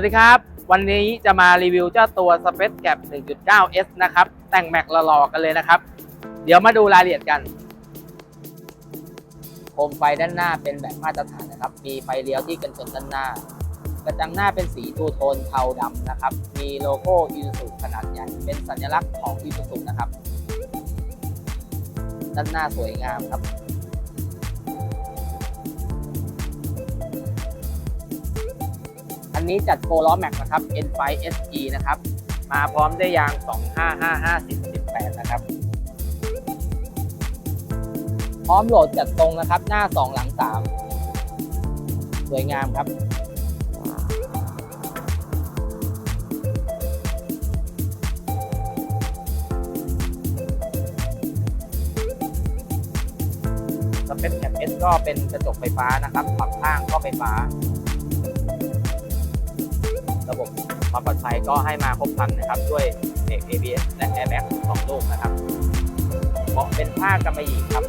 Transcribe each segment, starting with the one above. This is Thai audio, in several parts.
วัสดีครับ วันนี้จะมารีวิวเจ้าตัว Space Gap 1.9S นะครับ แต่งแม็กหล่อๆกันเลยนะครับ เดี๋ยวมาดูรายละเอียดกัน โคมไฟด้านหน้าเป็นแบบมาตรฐานนะครับ มีไฟเลี้ยวที่กันชนด้านหน้า กระจังหน้าเป็นสีทูโทนเทาดำนะครับ มีโลโก้อีซูขนาดใหญ่ เป็นสัญลักษณ์ของอีซูนะครับ ด้านหน้าสวยงามครับ นี้จัดโฟล้อแม็กนะครับ N5 SE นะครับ มาพร้อมด้วยยาง 255 50 18 นะครับ พร้อมโหลดจัดตรงนะครับ หน้า 2 หลัง 3 สวยงามครับสเปซแคปเอสก็เป็นกระจกไฟฟ้านะครับปรับข้างก็ไฟฟ้า ระบบความปลอดภัยก็ให้มาครบครันนะครับด้วยเบรก ABS และ Airbag สองลูกนะครับเบาะเป็นผ้ากำมะหยี่ครับ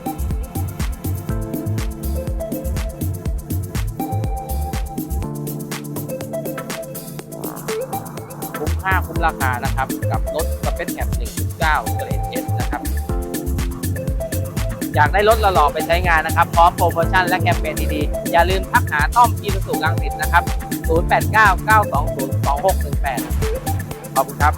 คุ้มค่าคุ้มราคานะครับ กับรถสเปซแคป1.9เกรด S นะครับอยากได้รถหล่อๆไปใช้งานนะครับ พร้อมโปรโมชั่นและแคมเปญดีๆ อย่าลืมทักหาต้อมอีสุสุรังสิตนะครับ 0899202618 ขอบคุณครับ